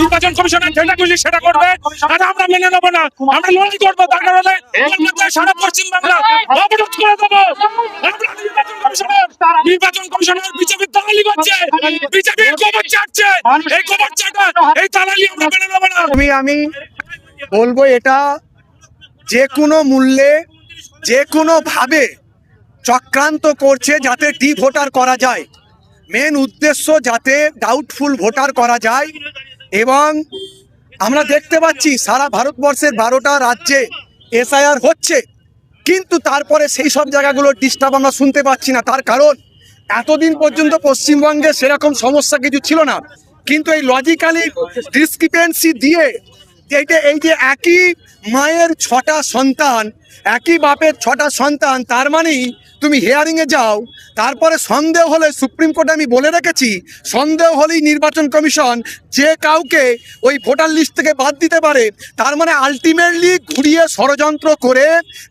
নির্বাচন কমিশনের যেটা খুশি সেটা করবে। আর আমরা মেনে নেব না। আমরা লড়াই করব হলে কলকাতায় সারা পশ্চিম বাংলা অবরোধ করে দেবো। নির্বাচন কমিশনের বিজেপি দালালি করছে। বিজেপির কবর চাটছে। এই কবর চাটা, এই দালালি আমরা মেনে নেব না। আমি আমি বলব এটা যে কোনো মূল্যে, যে কোনো ভাবে চক্রান্ত করছে যাতে ডি ভোটার করা যায়। মেন উদ্দেশ্য যাতে ডাউটফুল ভোটার করা যায়। এবং আমরা দেখতে পাচ্ছি সারা ভারতবর্ষের বারোটা রাজ্যে এসআইআর হচ্ছে। কিন্তু তারপরে সেই সব জায়গাগুলোর ডিস্টার্ব আমরা শুনতে পাচ্ছি না। তার কারণ, এতদিন পর্যন্ত পশ্চিমবঙ্গে সেরকম সমস্যা কিছু ছিল না। কিন্তু এই লজিক্যালি ডিসক্রিপেন্সি দিয়ে এইটা এই যে একই মায়ের ছটা সন্তান, একই বাপের ছটা সন্তান, তার মানেই তুমি হিয়ারিং এ যাও, তারপরে সন্দেহ হলে সুপ্রিম কোর্টে আমি বলে রেখেছি, সন্দেহ হলেই নির্বাচন কমিশন যে কাউকে ওই ভোটার লিস্ট থেকে বাদ দিতে পারে, তার মানে আলটিমেটলি ঘুরিয়ে ষড়যন্ত্র করে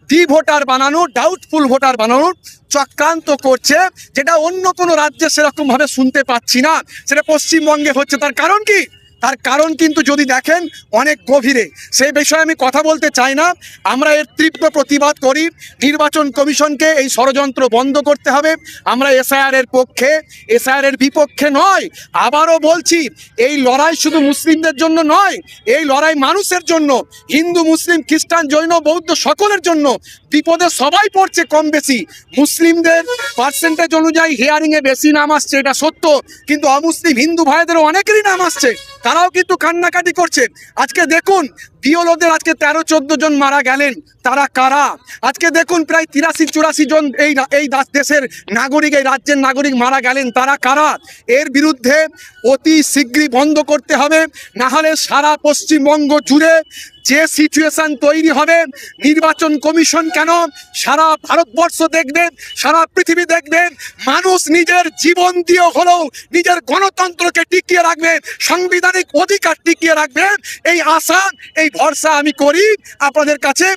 ডি ভোটার বানানো ডাউটফুল ভোটার বানানোর চক্রান্ত করছে, যেটা অন্য কোনো রাজ্যে সেরকমভাবে শুনতে পাচ্ছি না। সেটা পশ্চিমবঙ্গে হচ্ছে, তার কারণ কি? তার কারণ কিন্তু যদি দেখেন, অনেক গভীরে। সেই বিষয়ে আমি কথা বলতে চাই না। আমরা এর তীব্র প্রতিবাদ করি। নির্বাচন কমিশনকে এই ষড়যন্ত্র বন্ধ করতে হবে। আমরা এসআইআর এর পক্ষে, এসআইআর এর বিপক্ষে নয়। আবারও বলছি, এই লড়াই শুধু মুসলিমদের জন্য নয়, এই লড়াই মানুষের জন্য। হিন্দু, মুসলিম, খ্রিস্টান, জৈন, বৌদ্ধ সকলের জন্য। বিপদে সবাই পড়ছে কম বেশি। মুসলিমদের পার্সেন্টেজ অনুযায়ী হিয়ারিংয়ে বেশি নাম আসছে, এটা সত্য। কিন্তু অমুসলিম হিন্দু ভাইদেরও অনেকেরই নাম আসছে। তারাও কিন্তু কান্নাকাটি করছে আজকে দেখুন বিওলোদের আজকে তেরো চোদ্দ জন মারা গেলেন। তারা কারা? আজকে দেখুন প্রায় তিরাশি, চুরাশি জন এই এই দেশের নাগরিক, এই রাজ্যের নাগরিক মারা গেলেন। তারা কারা? এর বিরুদ্ধে অতি শীঘ্রই বন্ধ করতে হবে না হলে সারা পশ্চিমবঙ্গ জুড়ে যে সিচুয়েশন তৈরি হবে, নির্বাচন কমিশন কেন সারা ভারতবর্ষ দেখবে, সারা পৃথিবী দেখবে, মানুষ নিজের জীবন দিয়ে হলেও নিজের গণতন্ত্রকে টিকিয়ে রাখবে, সাংবিধানিক অধিকার টিকিয়ে রাখবে, এই আশা, এই ভরসা আমি করি। আপনাদের কাছে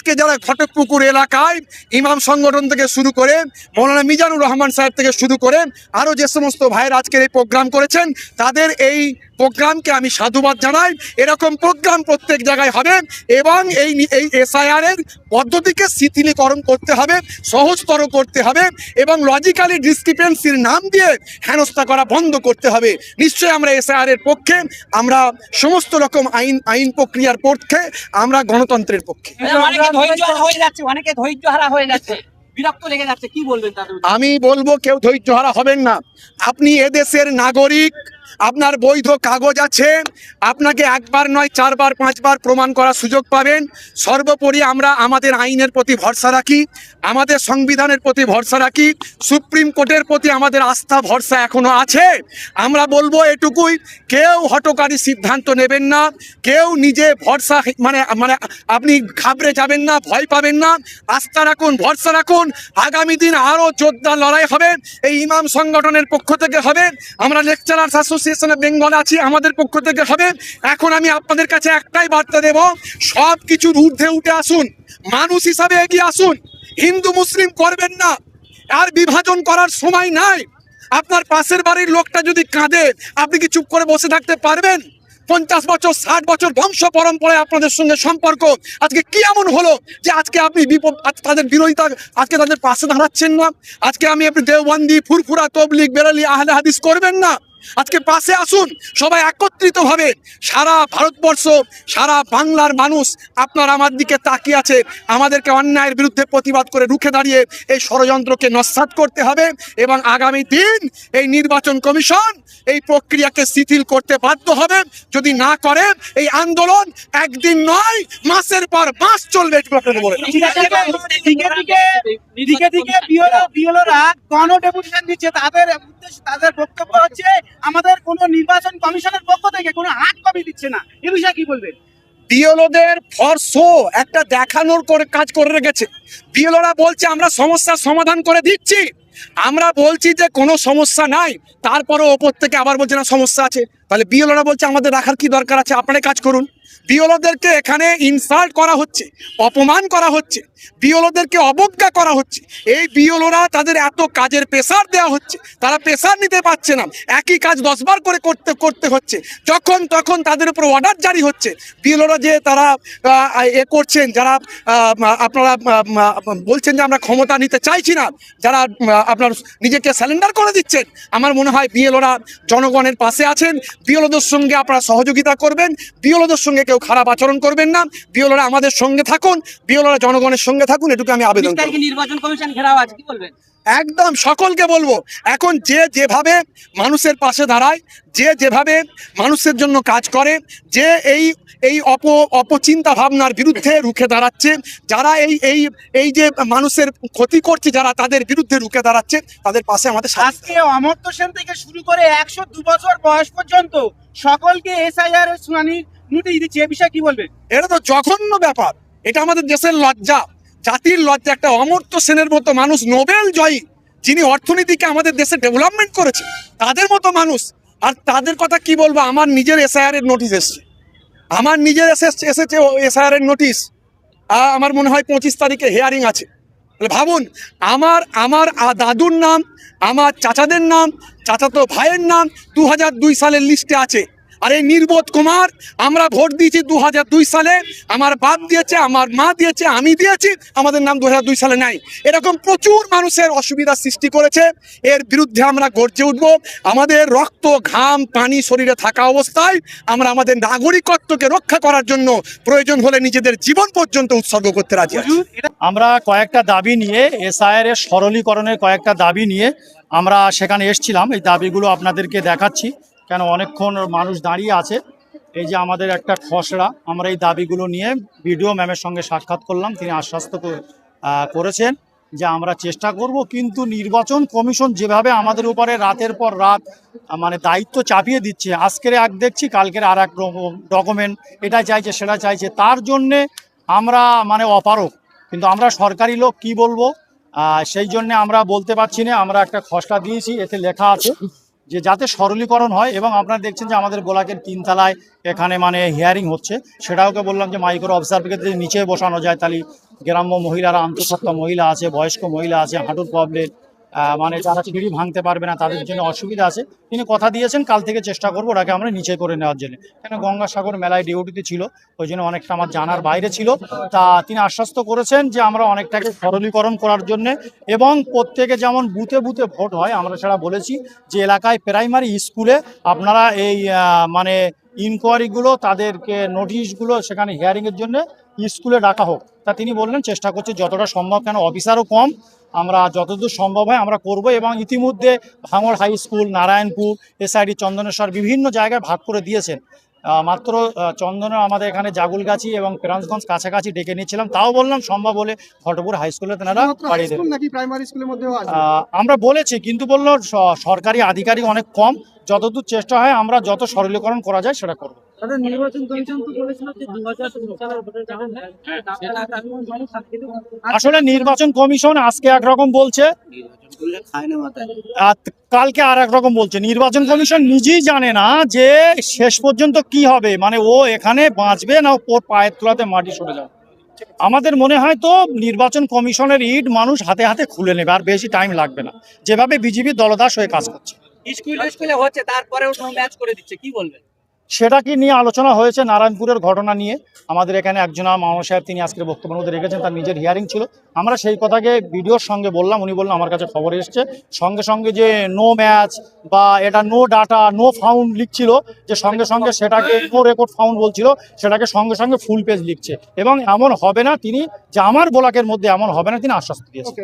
আজকে যারা ঘটকপুকুর এলাকায় ইমাম সংগঠন থেকে শুরু করে মৌলানা মিজানুর রহমান সাহেব থেকে শুরু করে আরও যে সমস্ত ভাইয়ের আজকের এই প্রোগ্রাম করেছেন, তাদের এই প্রোগ্রামকে আমি সাধুবাদ জানাই। এরকম প্রোগ্রাম প্রত্যেক জায়গায় হবে এবং এই এই এসআইআর এর পদ্ধতিকে শিথিলীকরণ করতে হবে সহজতর করতে হবে এবং লজিক্যালি ডিসক্রিপেন্সির নাম দিয়ে হেনস্থা করা বন্ধ করতে হবে। নিশ্চয়ই আমরা এসআইআর এর পক্ষে আমরা সমস্ত রকম আইন আইন প্রক্রিয়ার পক্ষে আমরা গণতন্ত্রের পক্ষে। অনেকে ধৈর্য হারা হয়ে যাচ্ছে অনেকে ধৈর্য হারা হয়ে যাচ্ছে বিরক্ত লেগে যাচ্ছে কি বলবেন তাদের? উদ্দেশ্যে? আমি বলব কেউ ধৈর্যহারা হবেন না। আপনি এদেশের নাগরিক আপনার বৈধ কাগজ আছে, আপনাকে একবার নয়, চারবার, পাঁচবার প্রমাণ করার সুযোগ পাবেন। সর্বোপরি আমরা আমাদের আইনের প্রতি ভরসা রাখি, আমাদের সংবিধানের প্রতি ভরসা রাখি, সুপ্রিম কোর্টের প্রতি আমাদের আস্থা, ভরসা এখনও আছে। আমরা বলব এটুকুই, কেউ হটকারী সিদ্ধান্ত নেবেন না, কেউ নিজে ভরসা মানে মানে আপনি ঘাবড়ে যাবেন না, ভয় পাবেন না। আস্থা রাখুন, ভরসা রাখুন, আগামী দিন আরও যোদ্ধা লড়াই হবে, এই ইমাম সংগঠনের পক্ষ থেকে হবে। আমরা লেকচারার লেকচারার্স অ্যাসোসিয়েশনে বেঙ্গল আছি, আমাদের পক্ষ থেকে হবে। এখন আমি আপনাদের কাছে একটাই বার্তা দেব সব কিছুর ঊর্ধ্বে উঠে আসুন, মানুষ হিসাবে এগিয়ে আসুন, হিন্দু, মুসলিম করবেন না, আর বিভাজন করার সময় নাই। আপনার পাশের বাড়ির লোকটা যদি কাঁদে, আপনি কি চুপ করে বসে থাকতে পারবেন? পঞ্চাশ বছর, ষাট বছর বংশ পরম্পরায় আপনাদের সঙ্গে সম্পর্ক। আজকে কি এমন হলো যে আজকে আপনি বিপদ তাদের বিরোধিতা আজকে তাদের পাশে দাঁড়াচ্ছেন না? আজকে আমি আপনি দেওবন্দি, ফুরফুরা তবলিক বেরালি আহলে হাদিস করবেন না? আজকে পাশে আসুন, সবাই একত্রিত ভাবে সারা ভারতবর্ষ, সারা বাংলার মানুষ আপনার আমার দিকে তাকিয়ে আছে। আমাদেরকে অন্যায়ের বিরুদ্ধে প্রতিবাদ করে রুখে দাঁড়িয়ে এই ষড়যন্ত্রকে নস্যাৎ করতে হবে এবং আগামী দিন এই নির্বাচন কমিশন এই প্রক্রিয়াকে শিথিল করতে বাধ্য হবে। যদি না করে, এই আন্দোলন একদিন নয়, মাসের পর মাস চলবে তাদের বক্তব্য হচ্ছে আমাদের কোনো নির্বাচন কমিশনের পক্ষ থেকে কোনো হাত কপি দিচ্ছে না। এ বিষয়ে কি বলবেন? বিএলওদের ফর শো একটা দেখানোর করে কাজ করে রেখেছে। বিএলওরা বলছে, আমরা সমস্যার সমাধান করে দিচ্ছি। আমরা বলছি যে, কোনো সমস্যা নাই। তারপরে ওপর থেকে আবার বলছে, না, সমস্যা আছে। তাহলে বিএলওরা বলছে, আমাদের রাখার কি দরকার আছে? আপনারা কাজ করুন। বিএলওদেরকে এখানে ইনসাল্ট করা হচ্ছে, অপমান করা হচ্ছে বিএলওদেরকে অবজ্ঞা করা হচ্ছে। এই বিএলওরা তাদের এত কাজের প্রেশার দেওয়া হচ্ছে, তারা প্রেশার নিতে পারছে না। একই কাজ দশবার করে করতে করতে হচ্ছে। যখন, তখন তাদের উপর অর্ডার জারি হচ্ছে। বিএলওরা যে তারা এ করছেন, যারা আপনারা বলছেন যে আমরা ক্ষমতা নিতে চাইছি না, যারা আপনার নিজেকে স্যালেন্ডার করে দিচ্ছেন, আমার মনে হয় বিএলওরা জনগণের পাশে আছেন বিএলওদের সঙ্গে আপনারা সহযোগিতা করবেন বিওলোদের সঙ্গে কেউ খারাপ আচরণ করবেন না বিওলোরা আমাদের সঙ্গে থাকুন বিওলোরা জনগণের সঙ্গে থাকুন এটুকু আমি আবেদন নির্বাচন কমিশন ঘেরাও আছে কি বলবেন? একদম সকলকে বলব এখন যে যেভাবে মানুষের পাশে দাঁড়ায় যে যেভাবে মানুষের জন্য কাজ করে যে এই এই অপ অপচিন্তা ভাবনার বিরুদ্ধে রুখে দাঁড়াচ্ছে যারা এই এই এই যে মানুষের ক্ষতি করছে যারা তাদের বিরুদ্ধে রুখে দাঁড়াচ্ছে তাদের পাশে আমাদের আজকে অমর্ত্য সেন থেকে শুরু করে একশো দু বছর বয়স পর্যন্ত সকলকে এসআইআর শুনানি নোটিশ দিচ্ছে এ বিষয়ে কি বলবেন? এটা তো জঘন্য ব্যাপার। এটা আমাদের দেশের লজ্জা। জাতির লজ্জা একটা অমর্ত্য সেনের মতো মানুষ নোবেল জয়ী, যিনি অর্থনীতিকে আমাদের দেশে ডেভেলপমেন্ট করেছে তাদের মতো মানুষ। আর তাদের কথা কি বলব? আমার নিজের এসআইআর এর নোটিশ এসছে। আমার নিজের এসে- এসেছে এসআইআর এর নোটিশ আমার মনে হয় পঁচিশ তারিখে হেয়ারিং আছে। ভাবুন, আমার আমার দাদুর নাম, আমার চাচাদের নাম, চাচাতো ভাইয়ের নাম দু হাজার দুই সালের লিস্টে আছে। আর নির্বোধ কুমার, আমরা ভোট দিয়েছি দু হাজার দুই সালে, আমার বাপ দিয়েছে, আমার মা দিয়েছে, আমি দিয়েছি, আমাদের নাম দু হাজার দুই সালে নাই। এরকম প্রচুর মানুষের অসুবিধার সৃষ্টি করেছে, এর বিরুদ্ধে আমরা গর্জে উঠব, আমাদের রক্ত, ঘাম, পানি শরীরে থাকা অবস্থায় আমরা আমাদের নাগরিকত্বকে রক্ষা করার জন্য প্রয়োজন হলে নিজেদের জীবন পর্যন্ত উৎসর্গ করতে রাজি আমরা কয়েকটা দাবি নিয়ে এসআইআর এর সরলীকরণের কয়েকটা দাবি নিয়ে আমরা সেখানে এসছিলাম। এই দাবিগুলো আপনাদেরকে দেখাচ্ছি। কেন অনেকক্ষণ মানুষ দাঁড়িয়ে আছে। এই যে আমাদের একটা খসড়া, আমরা এই দাবিগুলো নিয়ে ভিডিও ম্যামের সঙ্গে সাক্ষাৎ করলাম। তিনি আশ্বস্ত করেছেন যে আমরা চেষ্টা করব, কিন্তু নির্বাচন কমিশন যেভাবে আমাদের উপরে রাতের পর রাত মানে দায়িত্ব চাপিয়ে দিচ্ছে, আজকের এক দেখছি, কালকের আর এক ডকুমেন্ট, এটা চাইছে, সেটা চাইছে, তার জন্যে আমরা মানে অপারক কিন্তু আমরা সরকারি লোক, কি বলব? সেই জন্য আমরা বলতে পারছি না, আমরা একটা খসড়া দিয়েছি, এতে লেখা আছে যে যাতে সরলীকরণ হয় এবং আপনারা দেখছেন যে আমাদের গোলাকের তিনতলায় এখানে মানে হিয়ারিং হচ্ছে সেটাওকে বললাম যে মাইক্রো অবজারভারকে যদি নিচে বসানো যায়, তাহলে গ্রাম্য মহিলারা, আন্তঃসত্ত্বা মহিলা আছে, বয়স্ক মহিলা আছে, হাঁটুর প্রবলেম মানে যারা সিঁড়ি ভাঙতে পারবে না, তাদের জন্য অসুবিধা আছে। তিনি কথা দিয়েছেন, কাল থেকে চেষ্টা করব ওটাকে আমরা নিচে করে নেওয়ার জন্য। কেন গঙ্গাসাগর মেলায় ডিউটিতে ছিল, ওই জন্য অনেকটা আমার জানার বাইরে ছিল। তা তিনি আশ্বস্ত করেছেন যে আমরা অনেকটাকে সরলীকরণ করার জন্য এবং প্রত্যেকে যেমন বুথে বুথে ভোট হয়, আমরা সেটা বলেছি যে এলাকায় প্রাইমারি স্কুলে আপনারা এই মানে ইনকোয়ারিগুলো তাদেরকে নোটিশগুলো সেখানে হিয়ারিংয়ের জন্য স্কুলে ডাকা হোক। তা তিনি বললেন, চেষ্টা করছে যতটা সম্ভব কেন অফিসারও কম আমরা যতদূর সম্ভব হয় আমরা করব এবং ইতিমধ্যে ভাঙড় high school Narayanpur SID Chandaneswar বিভিন্ন জায়গায় ভাগ করে দিয়েছেন। মাত্র চন্দনে আমাদের এখানে জাগুলগাছি এবং প্রান্সগঞ্জ কাছাকাছি ডেকে নিয়েছিলাম। তাও বললাম সম্ভব হলে ফটোপুর হাই স্কুলে তেনারা বাড়িয়ে দেবেন। আমরা বলেছি কিন্তু বলল সরকারি আধিকারিক অনেক কম। যতদূর চেষ্টা হয় আমরা যত সরলীকরণ করা যায় সেটা করব। তাদের নির্বাচন কমিশন তো বলেছিল যে দু হাজার সালের ভোটের যখন আসলে নির্বাচন কমিশন আজকে একরকম বলছে। কালকে আর এক রকম বলছে। নির্বাচন কমিশন নিজেই জানে না যে শেষ পর্যন্ত কি হবে। মানে ও এখানে বাঁচবে না ওর পায়ের তোলাতে মাটি সরে যাবে। আমাদের মনে হয় তো নির্বাচন কমিশনের ইট মানুষ হাতে হাতে খুলে নেবে আর বেশি টাইম লাগবে না। যেভাবে বিজেপি দলদাস হয়ে কাজ করছে। স্কুলে স্কুলে হচ্ছে তারপরেও ম্যাচ করে দিচ্ছে কি বলবেন? সেটা কি নিয়ে আলোচনা হয়েছে নারায়ণপুরের ঘটনা নিয়ে? আমাদের এখানে একজন মামা সাহেব, তিনি আজকের বক্তব্যের মধ্যে রেখেছেন, তার নিজের হিয়ারিং ছিল। আমরা সেই কথাকে ভিডিওর সঙ্গে বললাম, উনি বললেন, আমার কাছে খবর এসছে। সঙ্গে সঙ্গে যে নো ম্যাচ বা এটা নো ডাটা নো ফাউন্ড লিখছিল, যে সঙ্গে সঙ্গে সেটাকে নো রেকর্ড ফাউন্ড বলছিল, সেটাকে সঙ্গে সঙ্গে ফুল পেজ লিখছে। এবং এমন হবে না, তিনি যে আমার ব্লকের মধ্যে এমন হবে না, তিনি আশ্বাস দিয়েছেন।